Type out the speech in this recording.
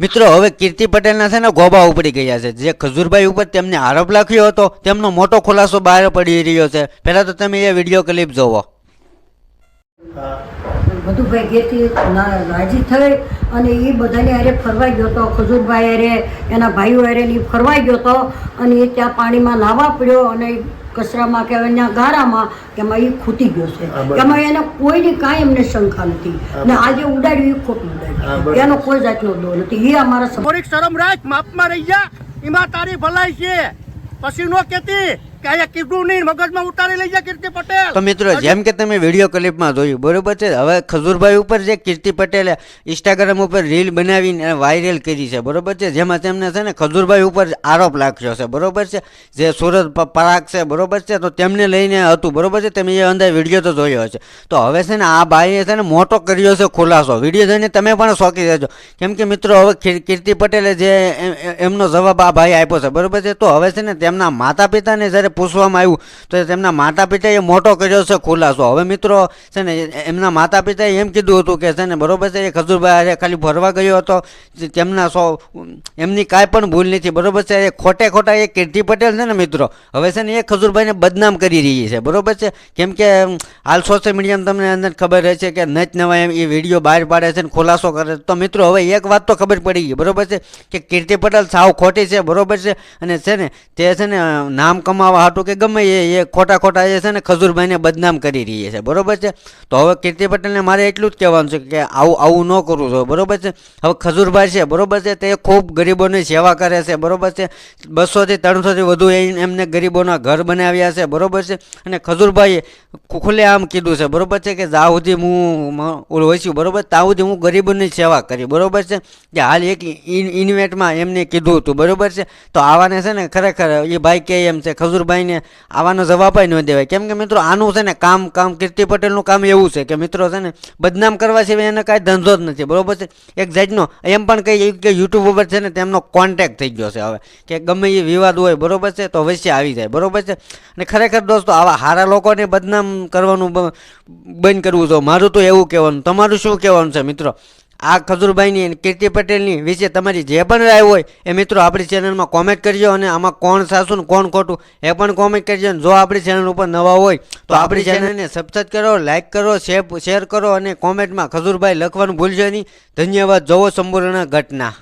મિત્રો, હવે કીર્તિ પટેલના છે ને ગોબા ઉપડી ગયા છે. જે ખજૂરભાઈ ઉપર તેમને આરોપ લખ્યો હતો, તેમનો મોટો ખુલાસો બહાર પડી રહ્યો છે. પહેલા તો તમે એ વીડિયો ક્લિપ જોવો. મધુભાઈ ગેતી રાજી થઈ અને એ બધાને હારે ફરવા ગયો હતો ખજૂરભાઈ અરે, એના ભાઈઓ હારે એ ફરવાઈ ફરવા ગયો હતો અને એ ત્યાં પાણીમાં નાહવા પડ્યો અને કચરામાં કે અહીંયા ગારામાં કે એમાં એ ખૂટી ગયો છે. એમાં એને કોઈની કાંઈ એમને શંકા નથી. ને આજે ઉડાડ્યું એ ખોટું ઉડાડ્યું. એનો કોઈ જાતનો દો નથી. એ અમારા થોડીક શરમ રાખ માપમાં રહી જા. એમાં તારી ભલાઈ છે. પછી નો કેતી કે કીધું નહીં મગજમાં ઉતારી લઈ જા કીર્તિ પટેલ. તો મિત્રો જેમ કે તમે વીડિયો ક્લિપમાં જોયું બરોબર છે? હવે ખજૂરભાઈ ઉપર જે કીર્તિ પટેલે ઇન્સ્ટાગ્રામ ઉપર રીલ બનાવીને વાયરલ કરી છે બરોબર છે? જેમાં તેમને છે ને ખજૂરભાઈ ઉપર આરોપ લાગ્યો છે બરોબર છે? જે સુરત પરાગ છે બરોબર છે? તો તેમને લઈને હતું બરોબર છે? તમે એ અંદર વીડિયો તો જોયો હશે. તો હવે છે ને આ ભાઈએ છે ને મોટો કર્યો છે ખુલાસો. વીડિયો જોઈને તમે પણ શોખી જજો કેમ કે મિત્રો હવે કીર્તિ પટેલે જે એમ- એમ- એમનો જવાબ આ ભાઈ આપ્યો છે બરોબર છે? તો હવે છે ને તેમના માતા પિતાને જ્યારે પૂછવામાં આવ્યું, તો તેમના માતા પિતાએ મોટો કર્યો છે ખુલાસો. હવે મિત્રો, છે ને, એમના માતા પિતાએ એમ કીધું હતું કે, છે ને, બરોબર છે, એ ખજૂરભાઈ ખાલી ફરવા ગયો હતો તેમના સો, એમની કાંઈ પણ ભૂલ નથી, બરોબર છે, એ ખોટે ખોટા એ કીર્તિ પટેલ છે ને, મિત્રો, હવે છે ને, એ ખજૂરભાઈને બદનામ કરી રહી છે, બરોબર છે? કેમ કે હાલ સોશિયલ મીડિયામાં તમને અંદર ખબર રહે છે કે નચ નવા એમ એ વીડિયો બહાર પાડે છે ને, ખુલાસો કરે તો મિત્રો, હવે એક વાત તો ખબર પડી ગઈ, બરોબર છે? કે કીર્તિ પટેલ સાવ ખોટી છે, બરોબર છે? અને છે ને, તે છે ને, નામ કમાવા હાટું કે ગમે એ એ ખોટા ખોટા એ છે ને ખજૂરભાઈને બદનામ કરી રહી છે. બરોબર છે? તો હવે કીર્તિ પટેલને મારે એટલું જ કહેવાનું છે કે આવું આવું ન કરવું જોઈએ. બરોબર છે? હવે ખજૂરભાઈ છે, બરોબર છે? તે ખૂબ ગરીબોની સેવા કરે છે. બરોબર છે? બસોથી ત્રણસોથી વધુ એમને ગરીબોના ઘર બનાવ્યા છે. બરોબર છે? અને ખજૂરભાઈએ ખુલ્લે આમ કીધું છે. બરોબર છે કે જ્યાં સુધી હું ઓલું હોઈશું બરોબર? ત્યાં સુધી હું ગરીબોની સેવા કરી. બરોબર છે? કે હાલ એક ઇન, ઇન્વેટમાં એમને કીધું હતું. બરોબર છે? તો આવાને છે ને ખરેખર એ ભાઈ કે એમ છે ખજૂરભાઈને આવાનો જવાબ ન દેવાય. કેમ કે મિત્રો, આનું છે ને કામ કામ કીર્તિ પટેલનું કામ એવું છે કે મિત્રો છે ને બદનામ કરવા સિવાય એને કાંઈ ધંધો જ નથી. બરોબર છે? એક જાતનો, એમ પણ કહી કે યુટ્યુબ ઉપર છે ને તેમનો કોન્ટેક્ટ થઈ ગયો છે હવે. કે ગમે એ વિવાદ હોય, બરોબર છે? તો વચ્ચે આવી જાય. બરોબર છે? અને ખરેખર દોસ્તો, આવા સારા લોકોને બદનામ કરવાનું બંધ કરવું જોઈએ મારું તો એવું કહેવાનું. તમારું શું કહેવાનું છે મિત્રો? આ ખજૂરભાઈની અને કીર્તિ પટેલની વિશે તમારી જે પણ રાય હોય એ મિત્રો આપણી ચેનલમાં કોમેન્ટ કરજો અને આમાં કોણ સાસુ ને કોણ ખોટું એ પણ કોમેન્ટ કરજો અને જો આપણી ચેનલ ઉપર નવા હોય તો આપણી ચેનલને સબસ્ક્રાઈબ કરો લાઇક કરો શેર શેર કરો અને કોમેન્ટમાં ખજૂરભાઈ લખવાનું ભૂલજો નહીં. ધન્યવાદ. જોવો સંપૂર્ણ ઘટના.